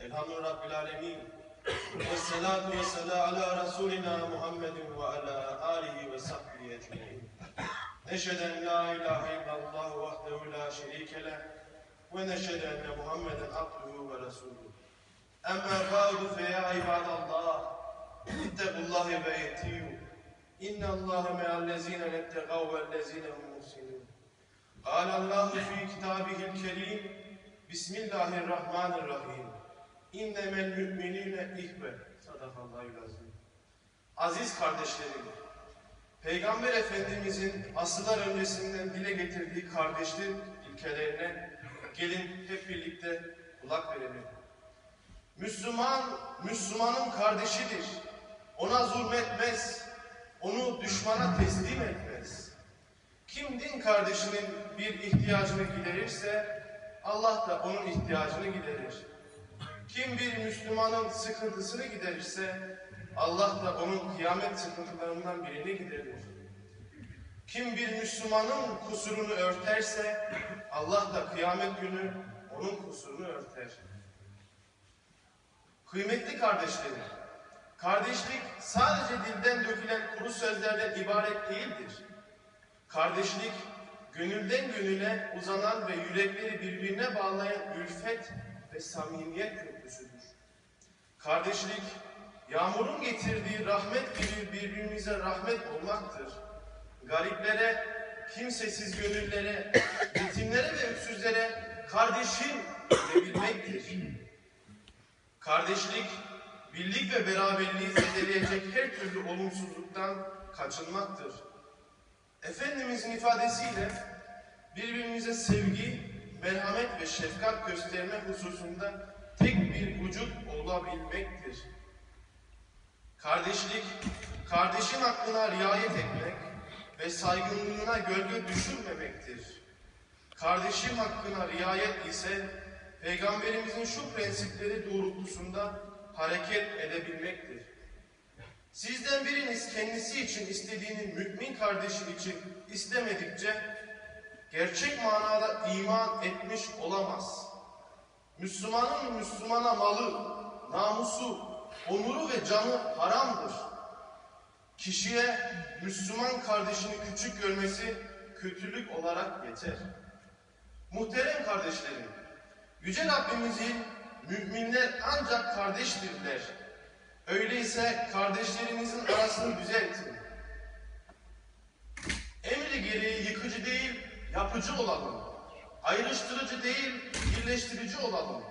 Elhamdülillah Rabbil Alemin. Ve salatu ve selam ala Resulina Muhammedin ve ala alihi ve sahbihi ecmaîn. Neşheden la ilahe illallah vahdehu la şerike leh ve neşhedü enne Muhammeden abduhu ve resuluhu. Emma ba'du fe ya ibadallah ittakullahi ve etiyu. İnna Allahe me'allezine lettegav vellezine hum muhsinun. قال الله في كتابه الكريم بسم الله الرحمن الرحيم İnnemel müminine ihve. Sadakallahu lazim. Aziz kardeşlerim, Peygamber Efendimizin asırlar öncesinden dile getirdiği kardeşlik ilkelerine gelin hep birlikte kulak verelim. Müslüman, Müslümanın kardeşidir. Ona zulmetmez, onu düşmana teslim etmez. Kim din kardeşinin bir ihtiyacını giderirse, Allah da onun ihtiyacını giderir. Kim bir Müslümanın sıkıntısını giderirse Allah da onun kıyamet sıkıntılarından birini giderir. Kim bir Müslümanın kusurunu örterse Allah da kıyamet günü onun kusurunu örter. Kıymetli kardeşlerim, kardeşlik sadece dilden dökülen kuru sözlerden ibaret değildir. Kardeşlik, gönülden gönüle uzanan ve yürekleri birbirine bağlayan ülfet ve samimiyet köprüsüdür. Kardeşlik, yağmurun getirdiği rahmet gibi birbirimize rahmet olmaktır. Gariplere, kimsesiz gönüllere, yetimlere ve öksüzlere kardeşim diyebilmektir. Kardeşlik, birlik ve beraberliği zedeleyecek her türlü olumsuzluktan kaçınmaktır. Efendimizin ifadesiyle birbirimize sevgi, merhamet ve şefkat gösterme hususunda tek bir vücut olabilmektir. Kardeşlik, kardeşin hakkına riayet etmek ve saygınlığına gölge düşürmemektir. Kardeşim hakkına riayet ise Peygamberimizin şu prensipleri doğrultusunda hareket edebilmektir. Sizden biriniz kendisi için istediğini mümin kardeşi için istemedikçe gerçek manada iman etmiş olamaz. Müslümanın Müslümana malı, namusu, onuru ve canı haramdır. Kişiye Müslüman kardeşini küçük görmesi kötülük olarak yeter. Muhterem kardeşlerim, Yüce Rabbimizin müminler ancak kardeştirler. Öyleyse kardeşlerinizin arasını düzeltin. Emri gereği yıkıcı değil, yapıcı olalım. Ayrıştırıcı değil, birleştirici olalım.